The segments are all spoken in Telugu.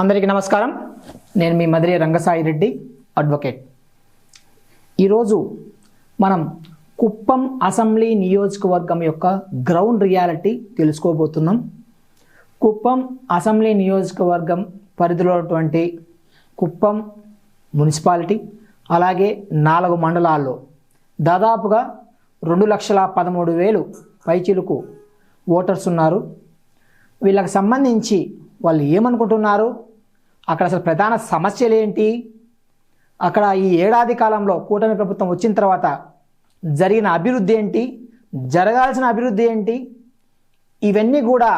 అందరికీ నమస్కారం. నేను మీ మదిరి రంగసాయి రెడ్డి అడ్వకేట్. ఈరోజు మనం కుప్పం అసెంబ్లీ నియోజకవర్గం యొక్క గ్రౌండ్ రియాలిటీ తెలుసుకోబోతున్నాం. కుప్పం అసెంబ్లీ నియోజకవర్గం పరిధిలో ఉన్నటువంటి కుప్పం మున్సిపాలిటీ అలాగే నాలుగు మండలాల్లో దాదాపుగా రెండు లక్షల పదమూడు వేలు పైచిలుకు ఓటర్స్ ఉన్నారు. వీళ్ళకి సంబంధించి వాళ్ళు ఏమనుకుంటున్నారు? అక్కడ అసలు ప్రధాన సమస్యలు ఏంటి? అక్కడ ఈ ఏడాది కాలంలో కూటమి ప్రభుత్వం వచ్చిన తర్వాత జరిగిన అభివృద్ధి ఏంటి? జరగాల్సిన అభివృద్ధి ఏంటి? ఇవన్నీ కూడా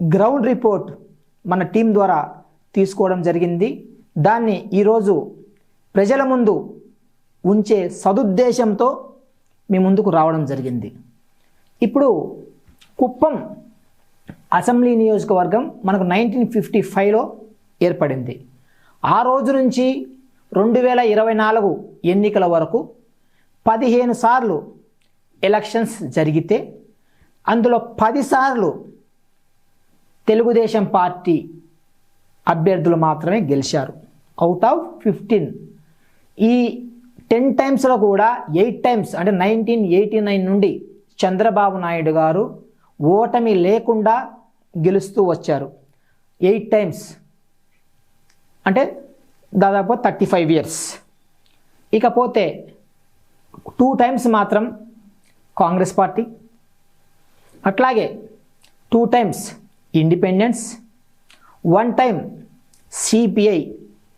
గ్రౌండ్ రిపోర్ట్ మన టీం ద్వారా తీసుకోవడం జరిగింది. దాన్ని ఈరోజు ప్రజల ముందు ఉంచే సదుద్దేశంతో మీ ముందుకు రావడం జరిగింది. ఇప్పుడు కుప్పం అసెంబ్లీ నియోజకవర్గం మనకు నైన్టీన్ ఫిఫ్టీ ఫైవ్లో ఏర్పడింది. ఆ రోజు నుంచి రెండు వేల ఇరవై నాలుగు ఎన్నికల వరకు పదిహేను సార్లు ఎలక్షన్స్ జరిగితే అందులో పదిసార్లు తెలుగుదేశం పార్టీ అభ్యర్థులు మాత్రమే గెలిచారు. అవుట్ ఆఫ్ ఫిఫ్టీన్ ఈ టెన్ టైమ్స్లో కూడా ఎయిట్ టైమ్స్ అంటే నైన్టీన్ ఎయిటీ నైన్ నుండి చంద్రబాబు నాయుడు గారు ఓటమి లేకుండా గెలుస్తూ వచ్చారు. ఎయిట్ టైమ్స్ అంటే దాదాపు థర్టీ ఫైవ్ ఇయర్స్ ఇకపోతే టూ టైమ్స్ మాత్రం కాంగ్రెస్ పార్టీ. అట్లాగే two times independence one time CPI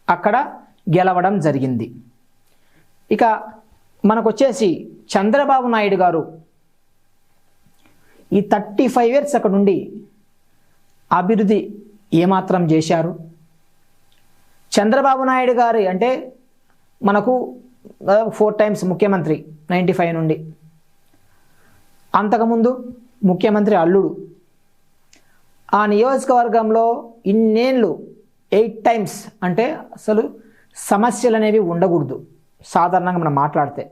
అక్కడ గెలవడం జరిగింది. ఇక మనకు వచ్చేసి చంద్రబాబు నాయుడు గారు ఈ థర్టీ ఫైవ్ ఇయర్స్ అక్కడ నుండి అభివృద్ధి ఏమాత్రం చేశారు? చంద్రబాబు నాయుడు గారు అంటే మనకు ఫోర్ టైమ్స్ ముఖ్యమంత్రి నైంటీ ఫైవ్ నుండి. అంతకుముందు ముఖ్యమంత్రి అల్లుడు. ఆ నియోజకవర్గంలో ఇన్నేళ్ళు ఎయిట్ టైమ్స్ అంటే అసలు సమస్యలు అనేవి ఉండకూడదు. సాధారణంగా మనం మాట్లాడితే.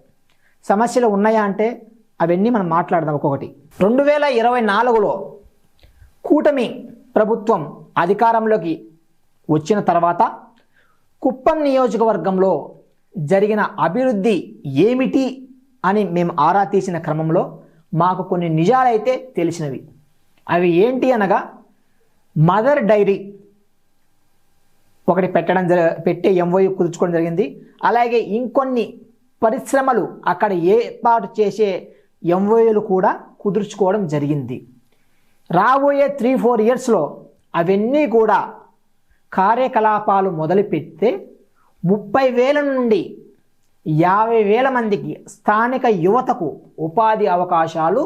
సమస్యలు ఉన్నాయా అంటే అవన్నీ మనం మాట్లాడదాం ఒక్కొక్కటి. రెండు వేల ఇరవై నాలుగులో కూటమి ప్రభుత్వం అధికారంలోకి వచ్చిన తర్వాత కుప్పం నియోజకవర్గంలో జరిగిన అభివృద్ధి ఏమిటి అని మేము ఆరా తీసిన క్రమంలో మాకు కొన్ని నిజాలైతే తెలిసినవి. అవి ఏంటి అనగా మదర్ డైరీ ఒకటి పెట్టడం జర పెట్టే ఎంఓయూ కుదుర్చుకోవడం జరిగింది. అలాగే ఇంకొన్ని పరిశ్రమలు అక్కడ ఏర్పాటు చేసే ఎంఓయూలు కూడా కుదుర్చుకోవడం జరిగింది. రాబోయే త్రీ ఫోర్ ఇయర్స్లో అవన్నీ కూడా కార్యకలాపాలు మొదలుపెడితే ముప్పై వేల నుండి యాభై వేల మందికి స్థానిక యువతకు ఉపాధి అవకాశాలు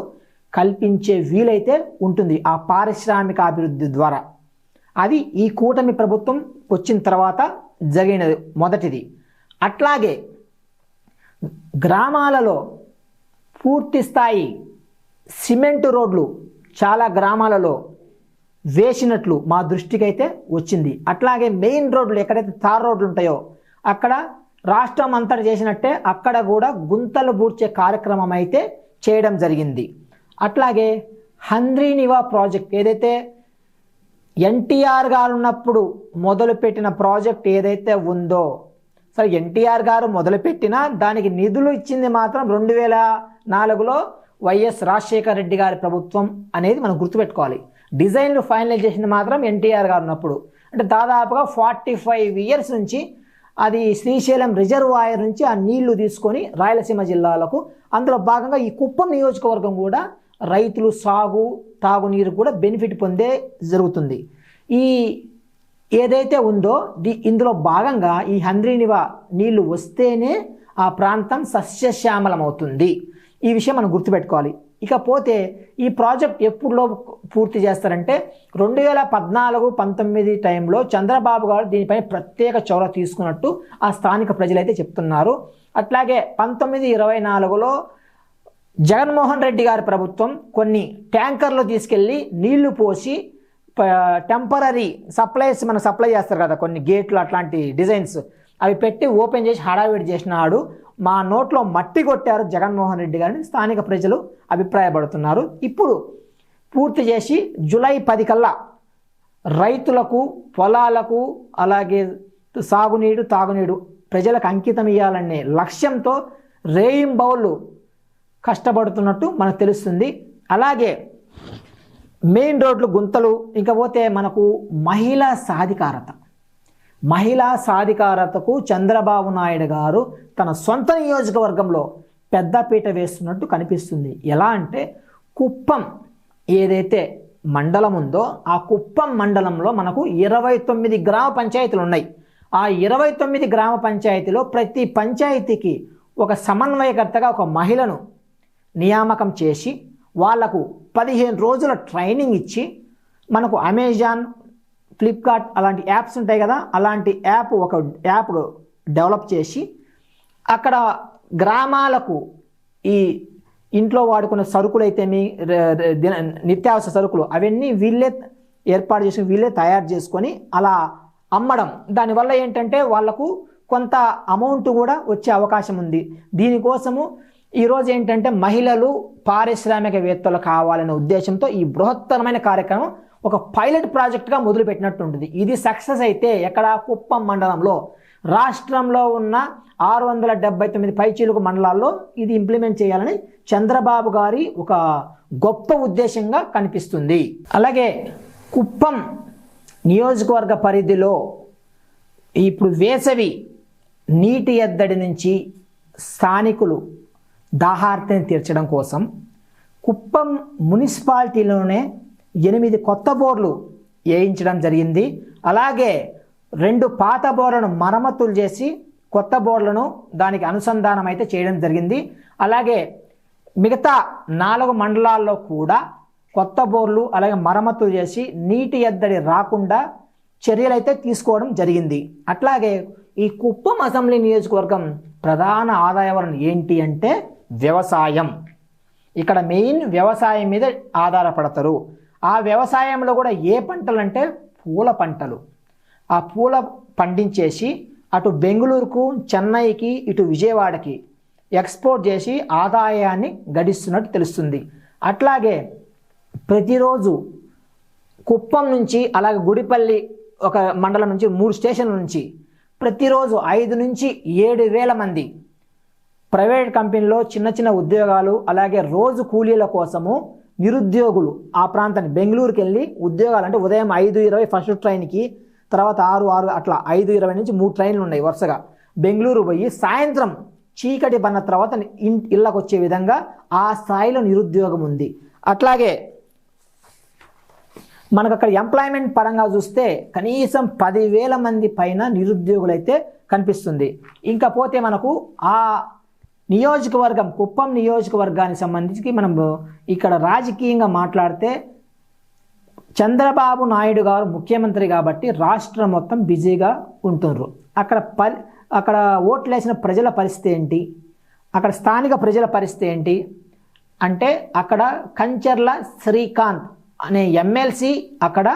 కల్పించే వీలైతే ఉంటుంది ఆ పారిశ్రామిక అభివృద్ధి ద్వారా. అది ఈ కూటమి ప్రభుత్వం వచ్చిన తర్వాత జరిగినది మొదటిది. అట్లాగే గ్రామాలలో పూర్తి స్థాయి సిమెంట్ రోడ్లు చాలా గ్రామాలలో వేసినట్లు మా దృష్టికి అయితే వచ్చింది. అట్లాగే మెయిన్ రోడ్లు ఎక్కడైతే తార్ రోడ్లు ఉంటాయో అక్కడ రాష్ట్రం అంతటా చేసినట్టే అక్కడ కూడా గుంతలు బూడ్చే కార్యక్రమం అయితే చేయడం జరిగింది. అట్లాగే హంద్రీనివా ప్రాజెక్ట్ ఏదైతే ఎన్టీఆర్ గారు ఉన్నప్పుడు మొదలుపెట్టిన ప్రాజెక్ట్ ఏదైతే ఉందో సరే ఎన్టీఆర్ గారు మొదలుపెట్టినా దానికి నిధులు ఇచ్చింది మాత్రం రెండు వేల నాలుగులో వైఎస్ రాజశేఖర రెడ్డి గారి ప్రభుత్వం అనేది మనం గుర్తుపెట్టుకోవాలి. డిజైన్లు ఫైనల్ చేసింది మాత్రం ఎన్టీఆర్ గారు ఉన్నప్పుడు. అంటే దాదాపుగా ఫార్టీ ఫైవ్ ఇయర్స్ నుంచి అది శ్రీశైలం రిజర్వాయర్ నుంచి ఆ నీళ్ళు తీసుకొని రాయలసీమ జిల్లాలకు అందులో భాగంగా ఈ కుప్పం నియోజకవర్గం కూడా రైతులు సాగు తాగునీరు కూడా బెనిఫిట్ పొందే జరుగుతుంది. ఈ ఏదైతే ఉందో ది ఇందులో భాగంగా ఈ హంద్రీనివా నీళ్ళు వస్తేనే ఆ ప్రాంతం సస్యశ్యామలం అవుతుంది ఈ విషయం మనం గుర్తుపెట్టుకోవాలి. ఇకపోతే ఈ ప్రాజెక్ట్ ఎప్పుడులో పూర్తి చేస్తారంటే రెండు వేల పద్నాలుగు పంతొమ్మిది టైంలో చంద్రబాబు గారు దీనిపై ప్రత్యేక చొరవ తీసుకున్నట్టు ఆ స్థానిక ప్రజలైతే చెప్తున్నారు. అట్లాగే పంతొమ్మిది ఇరవై నాలుగులో జగన్మోహన్ రెడ్డి గారి ప్రభుత్వం కొన్ని ట్యాంకర్లు తీసుకెళ్ళి నీళ్ళు పోసి టెంపరీ సప్లైస్ మనం సప్లై చేస్తారు కదా కొన్ని గేట్లు అట్లాంటి డిజైన్స్. అవి పెట్టి ఓపెన్ చేసి హడావిడి చేసినాడు. మా నోట్లో మట్టి కొట్టారు జగన్మోహన్ రెడ్డి గారిని. స్థానిక ప్రజలు అభిప్రాయపడుతున్నారు. ఇప్పుడు పూర్తి చేసి జూలై పది కల్లా రైతులకు పొలాలకు అలాగే సాగునీరు తాగునీరు ప్రజలకు అంకితం ఇవ్వాలనే లక్ష్యంతో రేయింబౌళ్ళు కష్టపడుతున్నట్టు మనకు తెలుస్తుంది. అలాగే మెయిన్ రోడ్లు గుంతలు ఇంకా పోతే మనకు మహిళా సాధికారత. మహిళా సాధికారతకు చంద్రబాబు నాయుడు గారు తన సొంత నియోజకవర్గంలో పెద్దపీట వేస్తున్నట్టు కనిపిస్తుంది. ఎలా అంటే కుప్పం ఏదైతే మండలం ఉందో ఆ కుప్పం మండలంలో మనకు ఇరవై తొమ్మిది గ్రామ పంచాయతీలు ఉన్నాయి. ఆ ఇరవై తొమ్మిది గ్రామ పంచాయతీలో ప్రతి పంచాయతీకి ఒక సమన్వయకర్తగా ఒక మహిళను నియామకం చేసి వాళ్ళకు పదిహేను రోజుల ట్రైనింగ్ ఇచ్చి మనకు అమెజాన్ ఫ్లిప్కార్ట్ అలాంటి యాప్స్ ఉంటాయి కదా అలాంటి యాప్ ఒక యాప్ డెవలప్ చేసి అక్కడ గ్రామాలకు ఈ ఇంట్లో వాడుకున్న సరుకులు అయితే మీ దిన నిత్యావసర సరుకులు అవన్నీ వీళ్ళే ఏర్పాటు చేసి వీళ్ళే తయారు చేసుకొని అలా అమ్మడం. దానివల్ల ఏంటంటే వాళ్ళకు కొంత అమౌంట్ కూడా వచ్చే అవకాశం ఉంది. దీనికోసము ఈరోజు ఏంటంటే మహిళలు పారిశ్రామికవేత్తలు కావాలనే ఉద్దేశంతో ఈ బృహత్తరమైన కార్యక్రమం ఒక పైలట్ ప్రాజెక్ట్గా మొదలుపెట్టినట్టుంటుంది. ఇది సక్సెస్ అయితే ఎక్కడ? కుప్పం మండలంలో. రాష్ట్రంలో ఉన్న ఆరు వందల డెబ్బై తొమ్మిది పైచీలకు మండలాల్లో ఇది ఇంప్లిమెంట్ చేయాలని చంద్రబాబు గారి ఒక గొప్ప ఉద్దేశంగా కనిపిస్తుంది. అలాగే కుప్పం నియోజకవర్గ పరిధిలో ఇప్పుడు వేసవి నీటి ఎద్దడి నుంచి స్థానికులు దాహార్తిని తీర్చడం కోసం కుప్పం మున్సిపాలిటీలోనే ఎనిమిది కొత్త బోర్లు వేయించడం జరిగింది. అలాగే రెండు పాత బోర్లను మరమ్మతులు చేసి కొత్త బోర్లను దానికి అనుసంధానం అయితే చేయడం జరిగింది. అలాగే మిగతా నాలుగు మండలాల్లో కూడా కొత్త బోర్లు అలాగే మరమ్మతులు చేసి నీటి ఎద్దడి రాకుండా చర్యలైతే తీసుకోవడం జరిగింది. అట్లాగే ఈ కుప్పం అసెంబ్లీ నియోజకవర్గం ప్రధాన ఆదాయ వనరు ఏంటి అంటే వ్యవసాయం. ఇక్కడ మెయిన్ వ్యవసాయం మీద ఆధారపడతారు. ఆ వ్యవసాయంలో కూడా ఏ పంటలు అంటే పూల పంటలు. ఆ పూల పండించేసి అటు బెంగళూరుకు చెన్నైకి ఇటు విజయవాడకి ఎక్స్పోర్ట్ చేసి ఆదాయాన్ని గడిస్తున్నట్టు తెలుస్తుంది. అట్లాగే ప్రతిరోజు కుప్పం నుంచి అలాగే గుడిపల్లి ఒక మండలం నుంచి మూడు స్టేషన్ల నుంచి ప్రతిరోజు ఐదు నుంచి ఏడు వేల మంది ప్రైవేట్ కంపెనీలో చిన్న చిన్న ఉద్యోగాలు అలాగే రోజు కూలీల కోసము నిరుద్యోగులు ఆ ప్రాంతాన్ని బెంగళూరుకి వెళ్ళి ఉద్యోగాలు అంటే ఉదయం ఐదు ఇరవై ఫస్ట్ ట్రైన్కి తర్వాత ఆరు ఆరు అట్లా ఐదు ఇరవై నుంచి మూడు ట్రైన్లు ఉన్నాయి వరుసగా. బెంగళూరు పోయి సాయంత్రం చీకటి పన్న తర్వాత ఇంటి ఇళ్ళకు వచ్చే విధంగా ఆ స్థాయిలో నిరుద్యోగం ఉంది. అట్లాగే మనకు అక్కడ ఎంప్లాయ్మెంట్ పరంగా చూస్తే కనీసం పదివేల మంది పైన నిరుద్యోగులైతే కనిపిస్తుంది. ఇంకా పోతే మనకు ఆ నియోజకవర్గం కుప్పం నియోజకవర్గానికి సంబంధించి మనం ఇక్కడ రాజకీయంగా మాట్లాడితే చంద్రబాబు నాయుడు గారు ముఖ్యమంత్రి కాబట్టి రాష్ట్రం మొత్తం బిజీగా ఉంటున్నారు అక్కడ పరి అక్కడ ఓట్లేసిన ప్రజల పరిస్థితి ఏంటి? అక్కడ స్థానిక ప్రజల పరిస్థితి ఏంటి? అంటే అక్కడ కంచర్ల శ్రీకాంత్ అనే ఎమ్మెల్సీ అక్కడ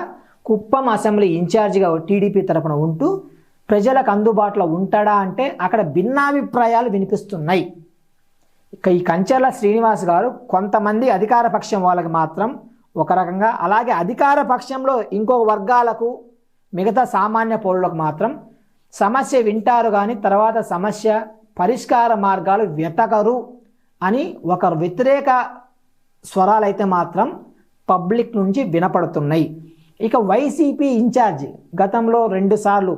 కుప్పం అసెంబ్లీ ఇన్ఛార్జిగా టీడీపీ తరపున ఉంటూ ప్రజలకు అందుబాటులో ఉంటాడా అంటే అక్కడ భిన్నాభిప్రాయాలు వినిపిస్తున్నాయి. ఇక ఈ కంచర్ల శ్రీనివాస్ గారు కొంతమంది అధికార పక్షం వాళ్ళకి మాత్రం ఒక రకంగా అలాగే అధికార పక్షంలో ఇంకో వర్గాలకు మిగతా సామాన్య పౌరులకు మాత్రం సమస్య వింటారు కానీ తర్వాత సమస్య పరిష్కార మార్గాలు వెతకరు అని ఒక వ్యతిరేక స్వరాలైతే మాత్రం పబ్లిక్ నుంచి వినపడుతున్నాయి. ఇక వైసీపీ ఇన్ఛార్జ్ గతంలో రెండుసార్లు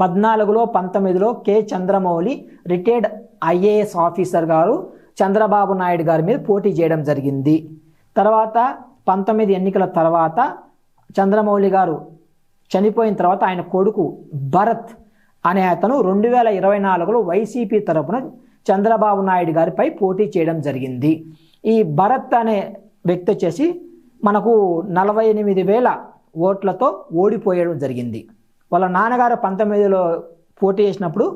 పద్నాలుగులో పంతొమ్మిదిలో K Chandramouli retired IAS officer గారు చంద్రబాబు నాయుడు గారి మీద పోటీ చేయడం జరిగింది. తర్వాత పంతొమ్మిది ఎన్నికల తర్వాత చంద్రమౌళి గారు చనిపోయిన తర్వాత ఆయన కొడుకు భరత్ అనే అతను రెండు వేల ఇరవై నాలుగులో వైసీపీ తరపున చంద్రబాబు నాయుడు గారిపై పోటీ చేయడం జరిగింది. ఈ భరత్ అనే వ్యక్తి వచ్చేసి మనకు నలభై ఎనిమిది వేల ఓట్లతో ఓడిపోయడం జరిగింది. వాళ్ళ నాన్నగారు పంతొమ్మిదిలో పోటీ చేసినప్పుడు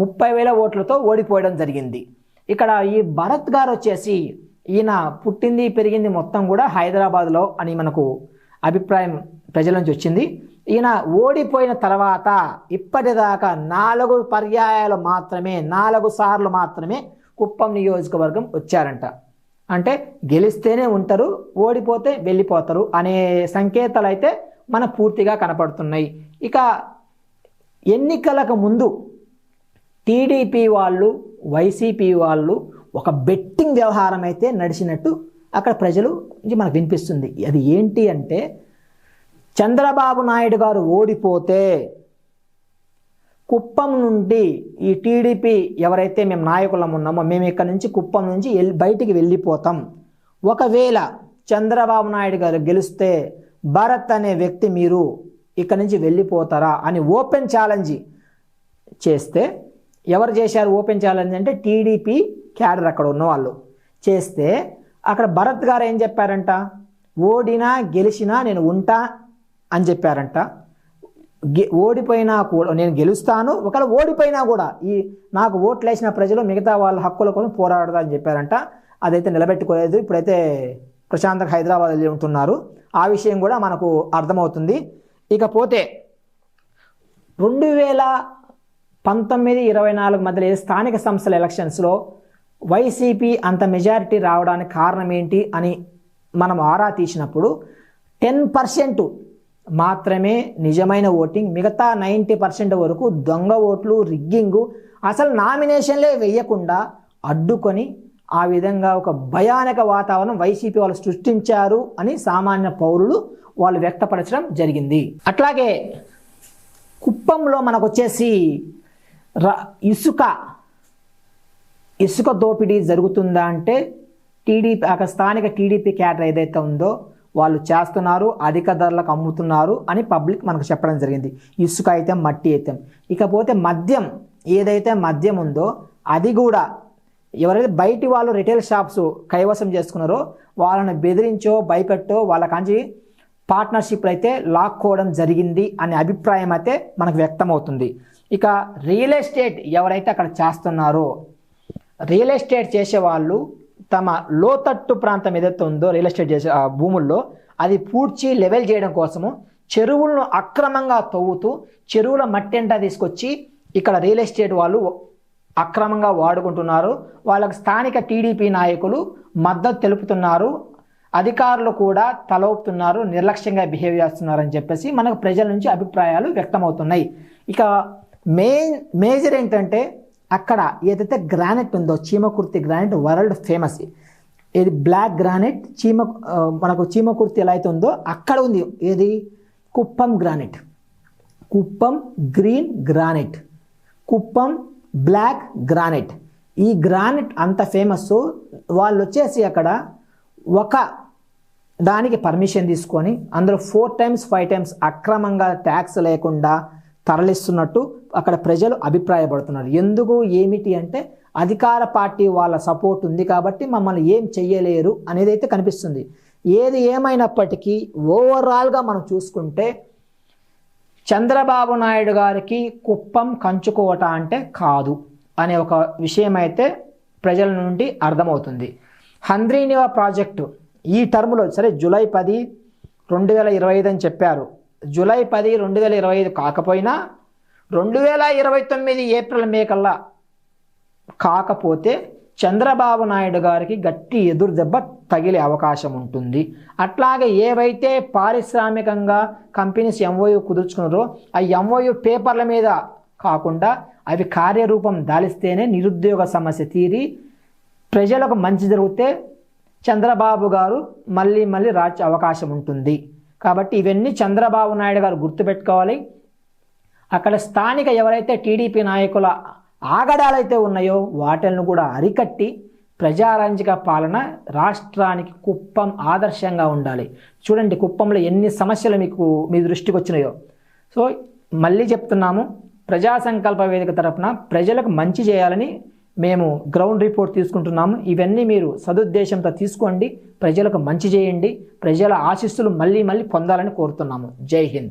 ముప్పై వేల ఓట్లతో ఓడిపోయడం జరిగింది. ఇక్కడ ఈ భరత్ గారు వచ్చేసి ఈయన పుట్టింది పెరిగింది మొత్తం కూడా హైదరాబాద్లో అని మనకు అభిప్రాయం ప్రజల నుంచి వచ్చింది. ఈయన ఓడిపోయిన తర్వాత ఇప్పటిదాకా నాలుగు పర్యాయాలు మాత్రమే నాలుగు సార్లు మాత్రమే కుప్పం నియోజకవర్గం వచ్చారంట. అంటే గెలిస్తేనే ఉంటారు ఓడిపోతే వెళ్ళిపోతారు అనే సంకేతాలు అయితే మన పూర్తిగా కనపడుతున్నాయి. ఇక ఎన్నికలకు ముందు టీడీపీ వాళ్ళు వైసీపీ వాళ్ళు ఒక బెట్టింగ్ వ్యవహారం అయితే నడిచినట్టు అక్కడ ప్రజలు నుంచి మనకు వినిపిస్తుంది. అది ఏంటి అంటే చంద్రబాబు నాయుడు గారు ఓడిపోతే కుప్పం నుండి ఈ టీడీపీ ఎవరైతే మేము నాయకులం ఉన్నామో మేము ఇక్కడ నుంచి కుప్పం నుంచి వెళ్ళి బయటికి వెళ్ళిపోతాం. ఒకవేళ చంద్రబాబు నాయుడు గారు గెలిస్తే భరత్ అనే వ్యక్తి మీరు ఇక్కడ నుంచి వెళ్ళిపోతారా అని ఓపెన్ ఛాలెంజ్ చేస్తే ఎవరు చేశారు ఓపెన్ ఛాలెంజ్ అంటే టీడీపీ క్యాడర్ అక్కడ ఉన్న వాళ్ళు చేస్తే అక్కడ భరత్ గారు ఏం చెప్పారంట? ఓడినా గెలిచినా నేను ఉంటా అని చెప్పారంట. గె ఓడిపోయినా కూడా నేను గెలుస్తాను ఒకవేళ ఓడిపోయినా కూడా ఈ నాకు ఓట్లు వేసిన ప్రజలు మిగతా వాళ్ళ హక్కుల కోసం పోరాడదా అని చెప్పారంట. అదైతే నిలబెట్టుకోలేదు. ఇప్పుడైతే ప్రశాంతంగా హైదరాబాద్ వెళ్ళి ఉంటున్నారు. ఆ విషయం కూడా మనకు అర్థమవుతుంది. ఇకపోతే రెండు వేల పంతొమ్మిది ఇరవై నాలుగు మధ్యలో స్థానిక సంస్థల ఎలక్షన్స్లో వైసీపీ అంత మెజారిటీ రావడానికి కారణం ఏంటి అని మనం ఆరా తీసినప్పుడు టెన్ పర్సెంట్ మాత్రమే నిజమైన ఓటింగ్ మిగతా నైంటీ పర్సెంట్ వరకు దొంగ ఓట్లు రిగ్గింగు అసలు నామినేషన్లే వేయకుండా అడ్డుకొని ఆ విధంగా ఒక భయానక వాతావరణం వైసీపీ వాళ్ళు సృష్టించారు అని సామాన్య పౌరులు వాళ్ళు వ్యక్తపరచడం జరిగింది. అట్లాగే కుప్పంలో మనకు వచ్చేసి ర ఇసుక ఇసుక దోపిడీ జరుగుతుందా అంటే టీడీపీ అక్కడ స్థానిక టీడీపీ క్యాడర్ ఏదైతే ఉందో వాళ్ళు చేస్తున్నారు అధిక ధరలకు అమ్ముతున్నారు అని పబ్లిక్ మనకు చెప్పడం జరిగింది. ఇసుక అయితే మట్టి అయితే ఇకపోతే మద్యం ఏదైతే మద్యం ఉందో అది కూడా ఎవరైతే బయటి వాళ్ళు రిటైల్ షాప్స్ కైవసం చేసుకున్నారో వాళ్ళని బెదిరించో భయపెట్టో వాళ్ళ కాంచి పార్ట్నర్షిప్ అయితే లాక్కోవడం జరిగింది అనే అభిప్రాయం అయితే మనకు వ్యక్తమవుతుంది. ఇక రియల్ ఎస్టేట్ ఎవరైతే అక్కడ చేస్తున్నారో రియల్ ఎస్టేట్ చేసేవాళ్ళు తమ లోతట్టు ప్రాంతం ఏదైతే ఉందో రియల్ ఎస్టేట్ చేసే ఆ భూముల్లో అది పూడ్చి లెవెల్ చేయడం కోసము చెరువులను అక్రమంగా తవ్వుతూ చెరువుల మట్టి అంతా తీసుకొచ్చి ఇక్కడ రియల్ ఎస్టేట్ వాళ్ళు అక్రమంగా వాడుకుంటున్నారు. వాళ్ళకి స్థానిక టీడీపీ నాయకులు మద్దతు తెలుపుతున్నారు. అధికారులు కూడా తలవుతున్నారు నిర్లక్ష్యంగా బిహేవ్ చేస్తున్నారని చెప్పేసి మనకు ప్రజల నుంచి అభిప్రాయాలు వ్యక్తమవుతున్నాయి. ఇక మెయిన్ మేజర్ ఏంటంటే అక్కడ ఏదైతే గ్రానైట్ ఉందో చీమకుర్తి గ్రానైట్ వరల్డ్ ఫేమస్. ఇది బ్లాక్ గ్రానైట్ చీమ మనకు చీమకుర్తి ఎలా అయితే ఉందో అక్కడ ఉంది. ఏది? Kuppam granite. Kuppam green granite. Kuppam black granite. ఈ గ్రానైట్ అంత ఫేమస్. వాళ్ళు వచ్చేసి అక్కడ ఒక దానికి పర్మిషన్ తీసుకొని అందులో ఫోర్ టైమ్స్ ఫైవ్ టైమ్స్ అక్రమంగా ట్యాక్స్ లేకుండా తరలిస్తున్నట్టు అక్కడ ప్రజలు అభిప్రాయపడుతున్నారు. ఎందుకు? ఏమిటి అంటే అధికార పార్టీ వాళ్ళ సపోర్ట్ ఉంది కాబట్టి మమ్మల్ని ఏం చెయ్యలేరు అనేది అయితే కనిపిస్తుంది. ఏది ఏమైనప్పటికీ ఓవరాల్గా మనం చూసుకుంటే చంద్రబాబు నాయుడు గారికి కుప్పం కంచుకోవట అంటే కాదు అనే ఒక విషయం అయితే ప్రజల నుండి అర్థమవుతుంది. హంద్రీనివా ప్రాజెక్టు ఈ టర్ములో సరే జూలై పది రెండు వేల ఇరవై ఐదు అని చెప్పారు. జూలై పది రెండు వేల ఇరవై ఐదు కాకపోయినా రెండు వేల ఇరవై తొమ్మిది ఏప్రిల్ మే కల్లా కాకపోతే చంద్రబాబు నాయుడు గారికి గట్టి ఎదురు దెబ్బ తగిలే అవకాశం ఉంటుంది. అట్లాగే ఏవైతే పారిశ్రామికంగా కంపెనీస్ ఎంఓయు కుదుర్చుకున్నారో ఆ ఎంఓయు పేపర్ల మీద కాకుండా అవి కార్యరూపం దాలిస్తేనే నిరుద్యోగ సమస్య తీరి ప్రజలకు మంచి జరిగితే చంద్రబాబు గారు మళ్ళీ మళ్ళీ రాచే అవకాశం ఉంటుంది. కాబట్టి ఇవన్నీ చంద్రబాబు నాయుడు గారు గుర్తుపెట్టుకోవాలి. అక్కడ స్థానిక ఎవరైతే టీడీపీ నాయకుల ఆగడాలైతే ఉన్నాయో వాటిలను కూడా అరికట్టి ప్రజారంజక పాలన రాష్ట్రానికి కుప్పం ఆదర్శంగా ఉండాలి. చూడండి కుప్పంలో ఎన్ని సమస్యలు మీకు మీ దృష్టికి వచ్చినాయో. సో మళ్ళీ చెప్తున్నాము ప్రజా సంకల్ప వేదిక తరఫున ప్రజలకు మంచి చేయాలని మేము గ్రౌండ్ రిపోర్ట్ తీసుకుంటున్నాము. ఇవన్నీ మీరు సదుద్దేశంతో తీసుకోండి ప్రజలకు మంచి చేయండి ప్రజల ఆశీస్సులు మళ్ళీ మళ్ళీ పొందాలని కోరుతున్నాము. జై హింద్.